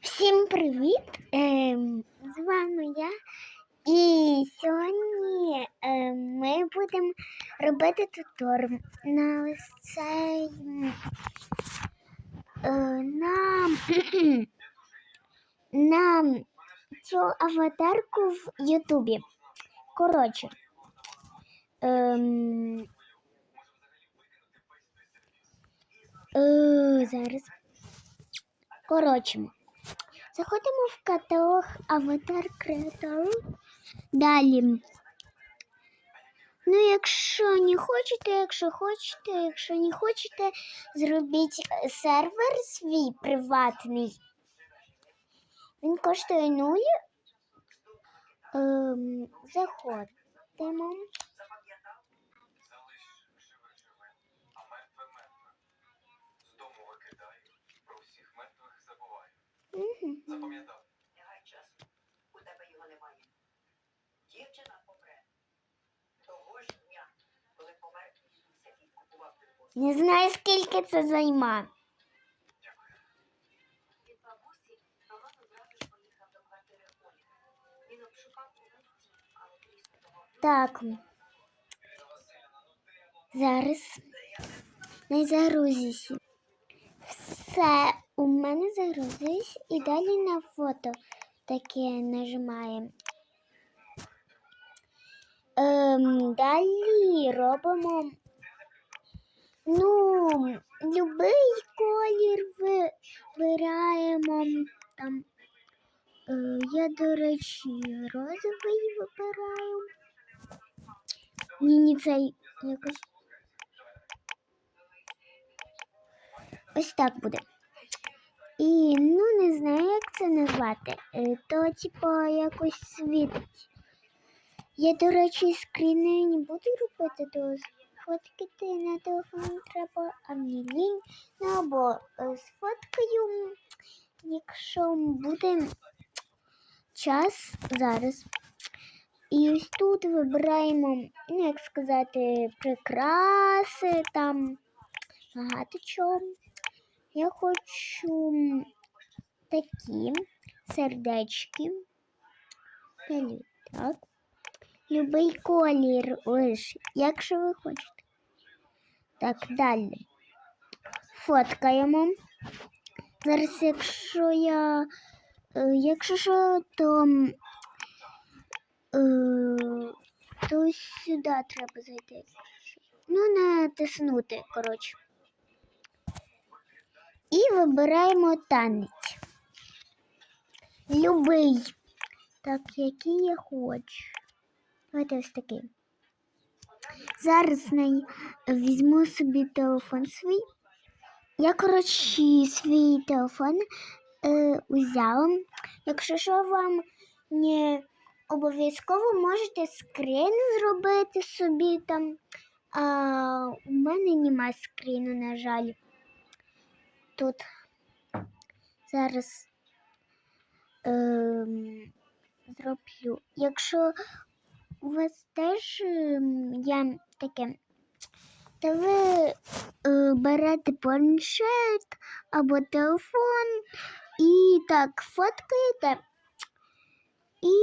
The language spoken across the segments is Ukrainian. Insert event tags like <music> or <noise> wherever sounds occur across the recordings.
Всім привіт! Ем, з вами я. І сьогодні ем, ми будемо робити тутор на ось цей е, на, <clears throat> на цю аватарку в Ютубі. Коротше. Ем, е, зараз. Коротше. Заходимо в каталог Аватар Creator. Далі. Ну, якщо не хочете, якщо хочете, якщо не хочете, зробіть сервер свій приватний. Він коштує 0. Ем, заходимо. Запам'ятав. Тягай час. У тебе його немає. Дівчина помре. Того ж дня, коли помер Ісус, який купував припустку. Не знаю, скільки це займа. Від бабусі Роман одразу ж поїхав до квартири Олі. Він обшукав увесь дім, але тріснутого Так. Зараз не загрузися. Все у мене загрузилось і далі на фото таке нажимаємо. Ем, далі робимо. Ну, любий колір вибираємо там. Е, я, до речі, розовий вибираю. Мені цей якось. Ось так буде. І ну не знаю, як це назвати. Е, То, типу, якось світить. Я, до речі, скріни не буду робити, то сфоткати на телефон треба, а мені лінь. Ну або е, сфоткаю, якщо буде час зараз. І ось тут вибираємо, ну, як сказати, прикраси там багато чого. Я хочу такі сердечки. Так. Любий колір лиш, якщо ви хочете. Так, далі. Фоткаємо. Зараз, якщо я. е, Якщо що, то Е, то сюди треба зайти. Ну, натиснути, коротше. І вибираємо танець. Любий. Так, який я хочу. Давайте ось такий. Зараз візьму собі телефон свій. Я, коротше, свій телефон е, узяла. Якщо що вам не обов'язково можете скрін зробити собі там. А у мене немає скріну, на жаль. Тут зараз ем, зроблю. Якщо у вас теж ем, є таке, то ви е, берете планшет або телефон і так фоткаєте. І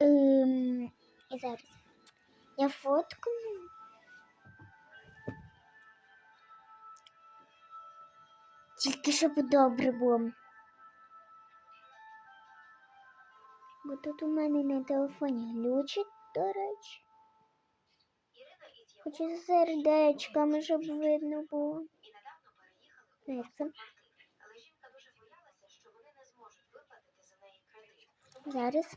ем, і зараз я фоткаю. Тільки щоб добре було. Бо тут у мене на телефоні глючить, до речі. Хочу з сердечками, щоб видно було. Як це? Зараз.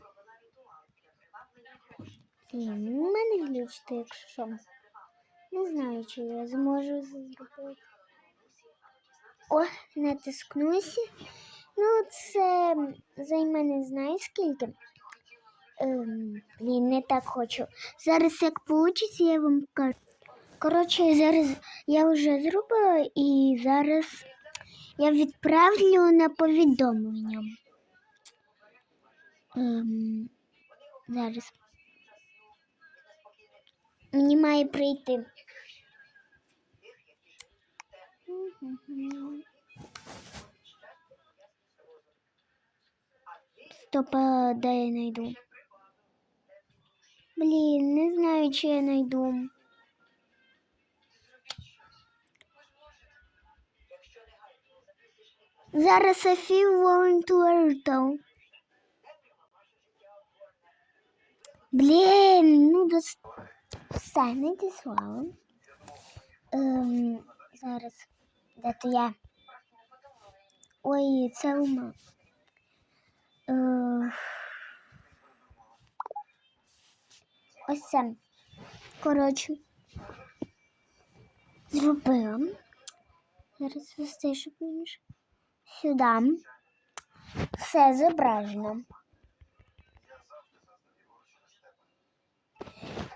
Ні, ну, у мене глючить, якщо що. Не знаю, чи я зможу зробити. О, натискнуся. Ну, це займе не знаю скільки. Ем, не так хочу. Зараз як вийде, я вам покажу. Коротше, зараз я вже зробила і зараз я відправлю на повідомлення. Ем, зараз. Мені має прийти. Тих, які живуть в темряві. Мгм. Стоп, а де я найду? Блін, не знаю, чи я найду. Зараз Софі Волонтуертал. Блін, ну дос... все, не діслала. Ем, зараз. Де то я? Ой, це ума. Е, ось це. Коротше. Зробила. Зараз щоб мені сюди. Все зображено.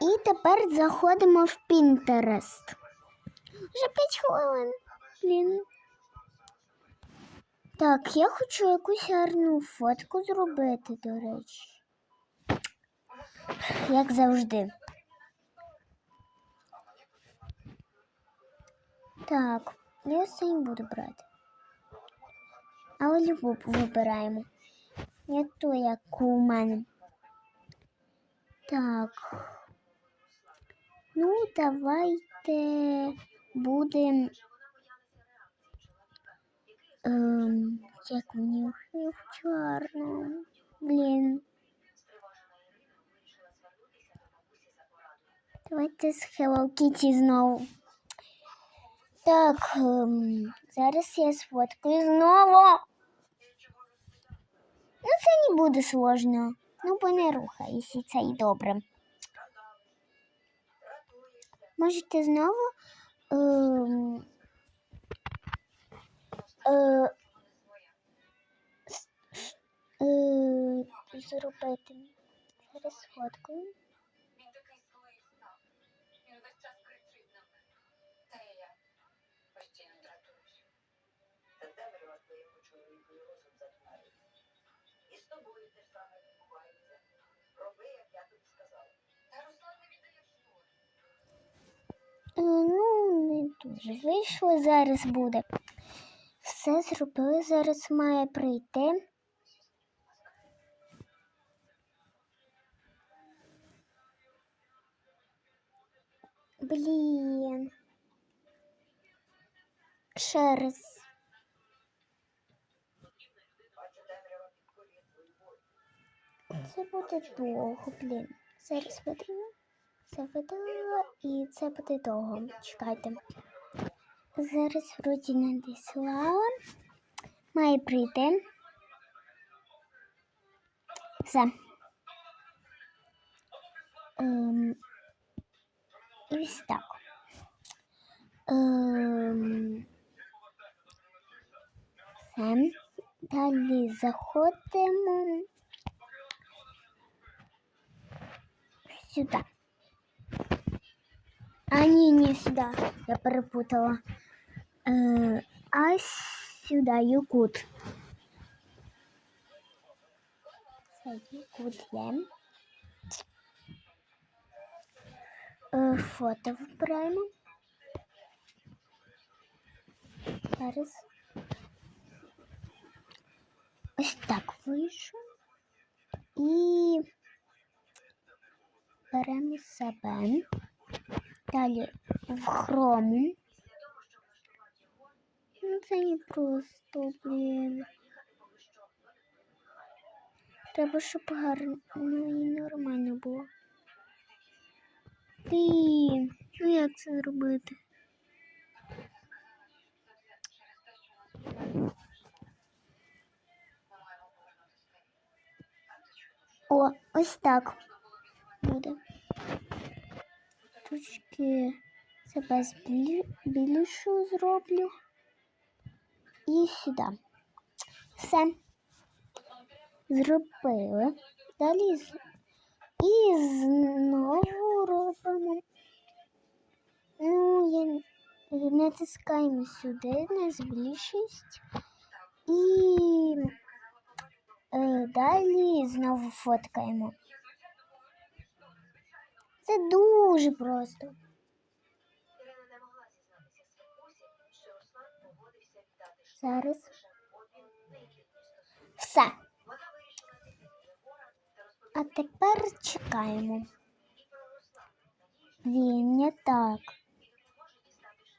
І тепер заходимо в Pinterest. Вже 5 хвилин. Блін. Так, я хочу якусь гарну фотку зробити, до речі. Як завжди. Так, я не буду брати. Але любу вибираємо. Не ту, як у мене. Так. Ну, давайте будемо. Ем, як мені їх чорно. Блін. Давайте з Hello Kitty знову. Так, ем, зараз я сфоткаю знову. Ну, це не буде сложно. Ну, бо не рухайся, це і добре. Можете знову ем, е, е, зробити. Зараз штук. Е, Ну, не дуже вийшло. Зараз буде. Все зробили. Зараз має прийти. Блін. Ще раз. Це буде довго, блін. Зараз видаю. Це видала і це буде довго. Чекайте. Зараз вроді надіслала. Має прийти. Все. Ем, і ось так. Ем, все. Далі заходимо. сюда. А, ні, не сюда. Я перепутала. Е, а сюда, Юкут. Це Юкут є. Е, фото вибираємо. Зараз. Ось так вийшов. І беремо себе. Далі в хрому. Ну, це не просто, блін. Треба, щоб гарно і нормально було. Блін, ну як це зробити? О, ось так буде. Тучки себе з білі- білішою зроблю. І сюди. Все. Зробили. Далі і знову робимо. Ну, я натискаємо сюди на збільшість. І е, далі знову фоткаємо. Це дуже просто. Зараз. Все. А тепер чекаємо. Він не так.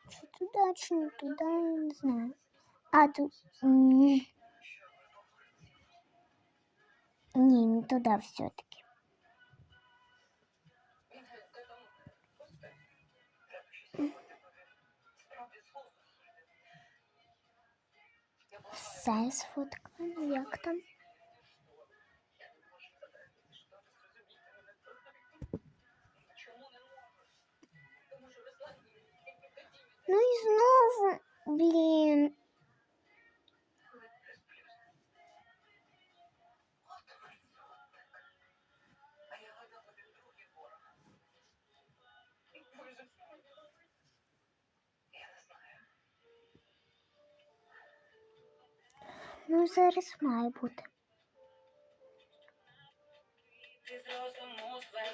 Чи туди, чи не туди, я не знаю. А тут. Ні, Ні, не туди все-таки. Ви слабі, тільки тоді Ну і знову, блін. Ну, зараз має бути.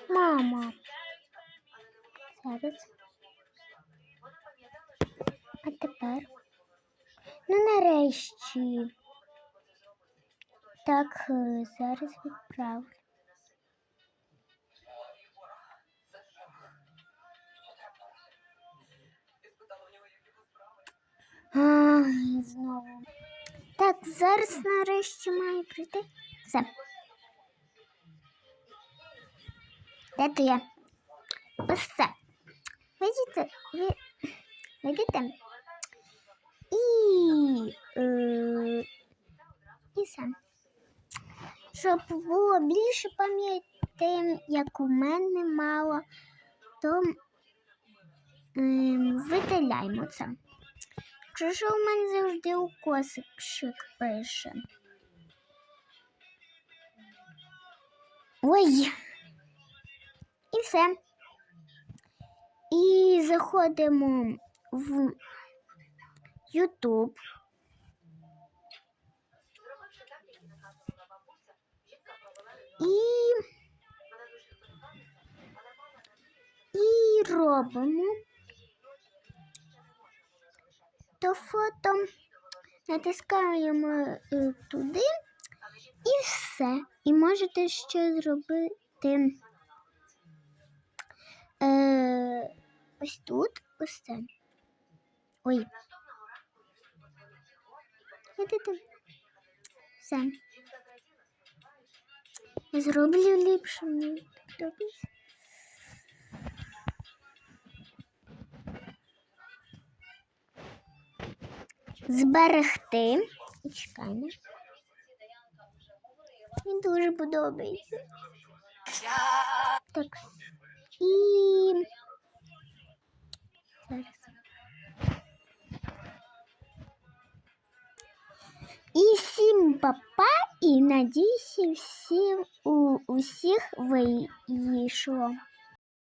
Мама. Зараз. А тепер. Ну, нарешті. Так, е, зараз відправлю. Ай, знову. Так, зараз нарешті має прийти. Все. Де ти є? Ось це. Видите? Ви... Видите? І... Е... І все. Щоб було більше пам'яті, як у мене мало, то ем, видаляємо це. Чи що у мене завжди укосик пише? Ой. І все. І заходимо в YouTube. І, і робимо то фото натискаємо е, туди і все. І можете ще зробити е, ось тут, ось це. Ой. Видите? Все. Я зроблю ліпше. мені подобається. Зберегти. І чекаємо. Мені дуже подобається. Так. І. Зараз. І всім папа, і надіюся, всім у усіх вийшло.